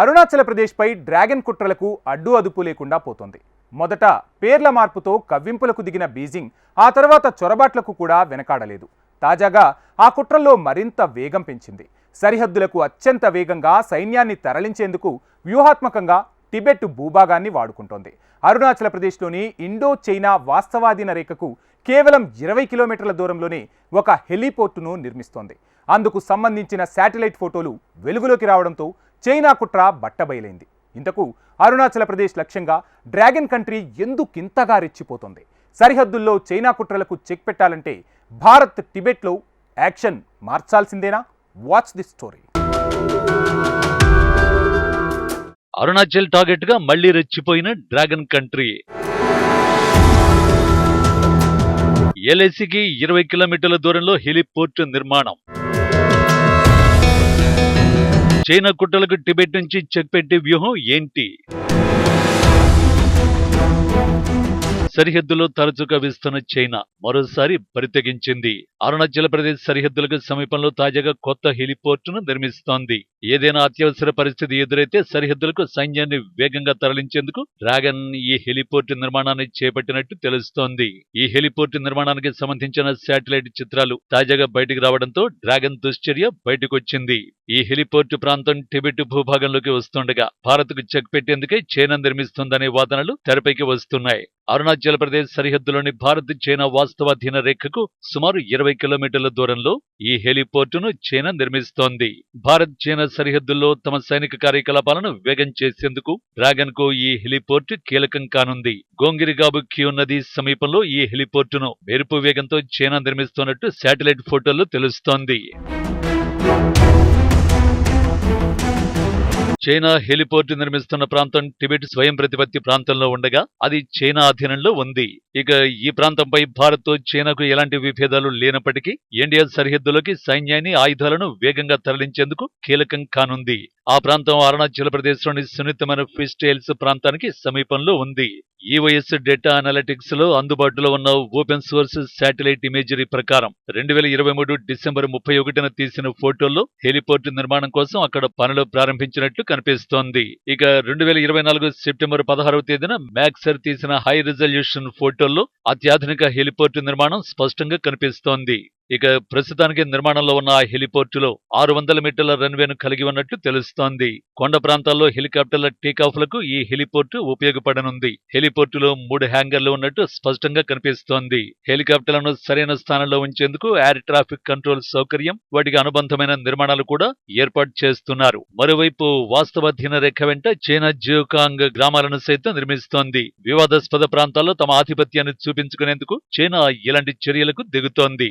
Arunachal ప్రదేశ్పై dragon కుట్రలకు అడ్డు అదుపు లేకుండా పోతోంది. మొదట పేర్ల మార్పుతో కవ్వింపులకు దిగిన బీజింగ్ ఆ తర్వాత చొరబాట్లకు కూడా వెనకాడలేదు. తాజాగా ఆ కుట్రల్లో మరింత వేగం పెంచింది. సరిహద్దులకు అత్యంత వేగంగా సైన్యాన్ని తరలించేందుకు వ్యూహాత్మకంగా టిబెట్ భూభాగాన్ని వాడుకుంటోంది. అరుణాచల ప్రదేశ్లోని ఇండో చైనా వాస్తవాధీన రేఖకు కేవలం ఇరవై కిలోమీటర్ల దూరంలోనే ఒక హెలీపోర్టును నిర్మిస్తోంది. అందుకు సంబంధించిన శాటిలైట్ ఫోటోలు వెలుగులోకి రావడంతో చైనా కుట్ర బట్టబయలైంది. ఇంతకు అరుణాచల ప్రదేశ్ లక్ష్యంగా డ్రాగన్ కంట్రీ ఎందుకింతగా రెచ్చిపోతుంది? సరిహద్దుల్లో చైనా కుట్రలకు చెక్ పెట్టాలంటే భారత్ టిబెట్లో యాక్షన్ మార్చాల్సిందేనా? వాచ్ ది స్టోరీ అరుణాచల్ టార్గెట్గా మళ్ళీ రెచ్చిపోయిన డ్రాగన్ కంట్రీ. ఎల్ఐసికి ఇరవై కిలోమీటర్ల దూరంలో హెలిపోర్ట్ నిర్మాణం. చైనా కుట్రలకు టిబెట్ నుంచి చెక్ పెట్టే వ్యూహం ఏంటి? సరిహద్దులో తరచుగా విస్తున్న చైనా మరోసారి పరితెగించింది. అరుణాచల్ ప్రదేశ్ సరిహద్దులకు సమీపంలో తాజాగా కొత్త హెలిపోర్టును నిర్మిస్తోంది. ఏదైనా అత్యవసర పరిస్థితి ఎదురైతే సరిహద్దులకు సైన్యాన్ని వేగంగా తరలించేందుకు డ్రాగన్ ఈ హెలిపోర్టు నిర్మాణాన్ని చేపట్టినట్టు తెలుస్తోంది. ఈ హెలిపోర్టు నిర్మాణానికి సంబంధించిన శాటిలైట్ చిత్రాలు తాజాగా బయటకు రావడంతో డ్రాగన్ దుశ్చర్య బయటకొచ్చింది. ఈ హెలిపోర్టు ప్రాంతం టిబెట్ భూభాగంలోకి వస్తుండగా భారత్కు చెక్ పెట్టేందుకే చైనా నిర్మిస్తోందనే వాదనలు తెరపైకి వస్తున్నాయి. అరుణాచల్ ప్రదేశ్ సరిహద్దులోని భారత్ చైనా వాస్తవాధీన రేఖకు సుమారు ఇరవై కిలోమీటర్ల దూరంలో ఈ హెలిపోర్టును చైనా నిర్మిస్తోంది. భారత్ చైనా సరిహద్దుల్లో తమ సైనిక కార్యకలాపాలను వేగం చేసేందుకు డ్రాగన్కు ఈ హెలిపోర్టు కీలకం కానుంది. గోంగిరిగాబు క్యూ నది సమీపంలో ఈ హెలిపోర్టును మెరుపు వేగంతో చైనా నిర్మిస్తున్నట్టు శాటిలైట్ ఫోటోలు తెలుస్తోంది. చైనా హెలిపోర్ట్ నిర్మిస్తున్న ప్రాంతం టిబెట్ స్వయం ప్రతిపత్తి ప్రాంతంలో ఉండగా అది చైనా అధీనంలో ఉంది. ఇక ఈ ప్రాంతంపై భారత్ చైనాకు ఎలాంటి విభేదాలు లేనప్పటికీ ఇండియా సరిహద్దులోకి సైన్యాన్ని ఆయుధాలను వేగంగా తరలించేందుకు కీలకం కానుంది. ఆ ప్రాంతం అరుణాచల్ ప్రదేశ్లోని సున్నితమైన ఫిస్టైల్స్ ప్రాంతానికి సమీపంలో ఉంది. ఈవైఎస్ డేటా అనలిటిక్స్లో అందుబాటులో ఉన్న ఓపెన్ సోర్స్ శాటిలైట్ ఇమేజరీ ప్రకారం రెండు వేల ఇరవై మూడు డిసెంబర్ ముప్పై ఒకటిన తీసిన ఫోటోల్లో హెలిపోర్ట్ నిర్మాణం కోసం అక్కడ పనులు ప్రారంభించినట్లు కనిపిస్తోంది. ఇక రెండు వేల ఇరవై నాలుగు సెప్టెంబర్ పదహారవ తేదీన మ్యాక్సర్ తీసిన హై రిజల్యూషన్ ఫోటోల్లో అత్యాధునిక హెలిపోర్ట్ నిర్మాణం స్పష్టంగా కనిపిస్తోంది. ఇక ప్రస్తుతానికి నిర్మాణంలో ఉన్న ఆ హెలిపోర్టులో ఆరు వందల మీటర్ల రన్వేను కలిగి ఉన్నట్లు తెలుస్తోంది. కొండ ప్రాంతాల్లో హెలికాప్టర్ల టేకాఫ్లకు ఈ హెలిపోర్టు ఉపయోగపడనుంది. హెలిపోర్టులో మూడు హ్యాంగర్లు ఉన్నట్టు స్పష్టంగా కనిపిస్తోంది. హెలికాప్టర్లను సరైన స్థానంలో ఉంచేందుకు ఎయిర్ ట్రాఫిక్ కంట్రోల్ సౌకర్యం వాటికి అనుబంధమైన నిర్మాణాలు కూడా ఏర్పాటు చేస్తున్నారు. మరోవైపు వాస్తవాధీన రేఖ వెంట చైనా జియోకాంగ్ గ్రామాలను సైతం నిర్మిస్తోంది. వివాదాస్పద ప్రాంతాల్లో తమ ఆధిపత్యాన్ని చూపించుకునేందుకు చైనా ఇలాంటి చర్యలకు దిగుతోంది.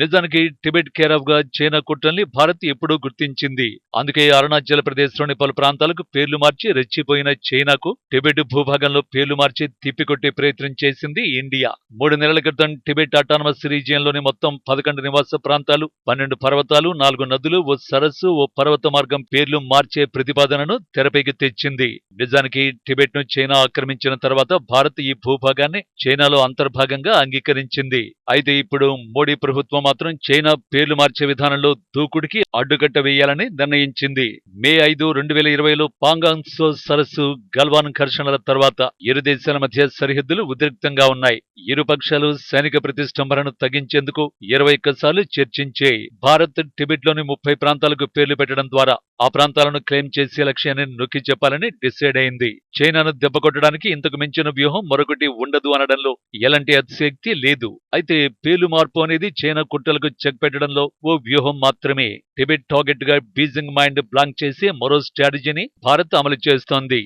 నిజానికి టిబెట్ కేరాఫ్గా చైనా కుట్రల్ని భారత్ ఎప్పుడూ గుర్తించింది. అందుకే అరుణాచల్ ప్రదేశ్లోని పలు ప్రాంతాలకు పేర్లు మార్చి రెచ్చిపోయిన చైనాకు టిబెట్ భూభాగంలో పేర్లు మార్చి తిప్పికొట్టే ప్రయత్నం చేసింది ఇండియా. మూడు నెలల క్రితం టిబెట్ అటానమస్ రీజియన్లోని మొత్తం పదకొండు నివాస ప్రాంతాలు పన్నెండు పర్వతాలు నాలుగు నదులు ఓ సరస్సు ఓ పర్వత మార్గం పేర్లు మార్చే ప్రతిపాదనను తెరపైకి తెచ్చింది. నిజానికి టిబెట్ను చైనా ఆక్రమించిన తర్వాత భారత్ ఈ భూభాగాన్ని చైనాలో అంతర్భాగంగా అంగీకరించింది. అయితే ఇప్పుడు మోడీ ప్రభుత్వం మాత్రం చైనా పేర్లు మార్చే విధానంలో దూకుడికి అడ్డుకట్ట వేయాలని నిర్ణయించింది. మే ఐదు రెండు వేల ఇరవైలో పాంగాంగ్సో సరస్సు గల్వాన్ ఘర్షణల తర్వాత ఇరు దేశాల మధ్య సరిహద్దులు ఉద్రిక్తంగా ఉన్నాయి. ఇరు పక్షాలు సైనిక ప్రతిష్టంభనను తగ్గించేందుకు ఇరవై సార్లు చర్చించే భారత్ టిబెట్లోని ముప్పై ప్రాంతాలకు పేర్లు పెట్టడం ద్వారా ఆ ప్రాంతాలను క్లెయిమ్ చేసే లక్ష్యాన్ని నొక్కి చెప్పాలని డిసైడ్ అయింది. చైనాను దెబ్బకొట్టడానికి ఇంతకు మించిన వ్యూహం మరొకటి ఉండదు అనడంలో ఎలాంటి అతిశక్తి లేదు. అయితే పేలు మార్పు అనేది చైనా కుట్రలకు చెక్ పెట్టడంలో ఓ వ్యూహం మాత్రమే. టిబెట్ టార్గెట్గా బీజింగ్ మైండ్ బ్లాంక్ చేసి మరో స్ట్రాటజీని భారత్ అమలు చేస్తోంది.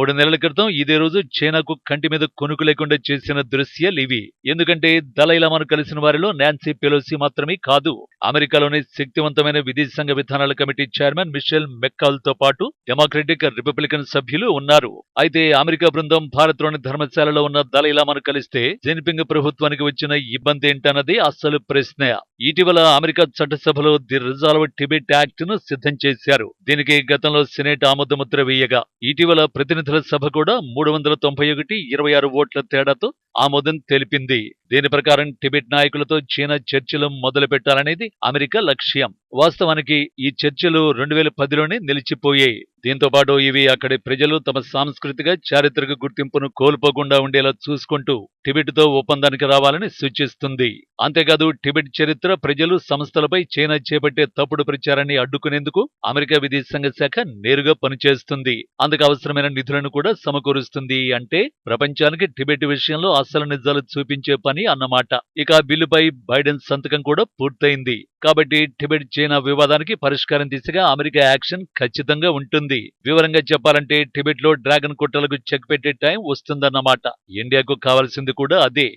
మూడు నెలల క్రితం ఇదే రోజు చైనాకు కంటి మీద కొనుకు లేకుండా చేసిన దృశ్యాలు ఇవి. ఎందుకంటే దలైలామాను కలిసిన వారిలో నాన్సీ పెలోసి మాత్రమే కాదు. అమెరికాలోని శక్తివంతమైన విదేశాంగ విధానాల కమిటీ చైర్మన్ మిషెల్ మెక్కాల్తో పాటు డెమోక్రటిక్ రిపబ్లికన్ సభ్యులు ఉన్నారు. అయితే అమెరికా బృందం భారత్లోని ధర్మశాలలో ఉన్న దలైలామాను కలిస్తే జిన్పింగ్ ప్రభుత్వానికి వచ్చిన ఇబ్బంది ఏంటన్నది అస్సలు ప్రశ్న. ఇటీవల అమెరికా చట్టసభలో ది రిజాల్వ్ టిబెట్ యాక్ట్ను సిద్ధం చేశారు. దీనికి గతంలో సెనేట్ ఆమోదముద్ర వేయగా ఇటీవల ప్రతినిధుల సభ కూడా మూడు వందల తొంభై ఒకటి ఇరవై ఆరు ఓట్ల తేడాతో ఆమోదం తెలిపింది. దీని ప్రకారం టిబెట్ నాయకులతో చైనా చర్చలు మొదలు పెట్టాలనేది అమెరికా లక్ష్యం. వాస్తవానికి ఈ చర్చలు రెండు వేల పదిలోనే నిలిచిపోయాయి. దీంతో పాటు ఇవి అక్కడి ప్రజలు తమ సాంస్కృతిక చారిత్రక గుర్తింపును కోల్పోకుండా ఉండేలా చూసుకుంటూ టిబెట్తో ఒప్పందానికి రావాలని సూచిస్తుంది. అంతేకాదు టిబెట్ చరిత్ర ప్రజలు సంస్థలపై చైనా చేపట్టే తప్పుడు ప్రచారాన్ని అడ్డుకునేందుకు అమెరికా విదేశాంగ శాఖ నేరుగా పనిచేస్తుంది. అందుకు అవసరమైన నిధులను కూడా సమకూరుస్తుంది అంటే ప్రపంచానికి టిబెట్ విషయంలో అసలు నిజాలు చూపించే పని అన్నమాట. ఇక బిల్లుపై బైడెన్ సంతకం కూడా పూర్తయింది. కాబట్టి టిబెట్ చైనా వివాదానికి పరిష్కారం దిశగా అమెరికా యాక్షన్ ఖచ్చితంగా ఉంటుంది. వివరంగా చెప్పాలంటే టిబెట్లో డ్రాగన్ కుట్రలకు చెక్ పెట్టే టైం వస్తుందన్నమాట. ఇండియాకు కావాల్సింది కూడా అదే.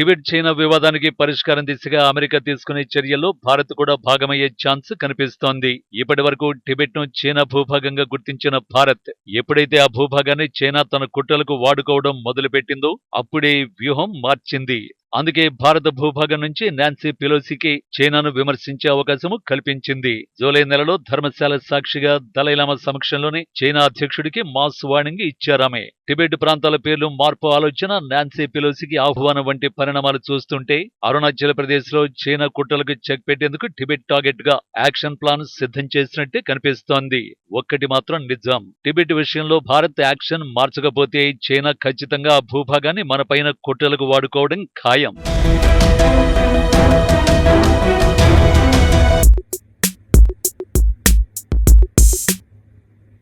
టిబెట్ చైనా వివాదానికి పరిష్కారం దిశగా అమెరికా తీసుకునే చర్యల్లో భారత్ కూడా భాగమయ్యే ఛాన్స్ కనిపిస్తోంది. ఇప్పటి వరకు టిబెట్ను చైనా భూభాగంగా గుర్తించిన భారత్ ఎప్పుడైతే ఆ భూభాగాన్ని చైనా తన కుట్రలకు వాడుకోవడం మొదలుపెట్టిందో అప్పుడే వ్యూహం మార్చింది. అందుకే భారత భూభాగం నుంచి నాన్సీ పెలోసికి చైనాను విమర్శించే అవకాశము కల్పించింది. జూలై నెలలో ధర్మశాల సాక్షిగా దలైలామా సమక్షంలోనే చైనా అధ్యక్షుడికి మాస్ వార్నింగ్ ఇచ్చారామే. టిబెట్ ప్రాంతాల పేర్లు మార్పు ఆలోచన నాన్సీ పెలోసికి ఆహ్వానం వంటి పరిణామాలు చూస్తుంటే అరుణాచల్ ప్రదేశ్లో చైనా కుట్రలకు చెక్ పెట్టేందుకు టిబెట్ టార్గెట్గా యాక్షన్ ప్లాన్ సిద్ధం చేసినట్టే కనిపిస్తోంది. ఒక్కటి మాత్రం నిజం. టిబెట్ విషయంలో భారత్ యాక్షన్ మార్చకపోతే చైనా ఖచ్చితంగా ఆ భూభాగాన్ని మనపైన కుట్రలకు వాడుకోవడం ఖాయం. భయం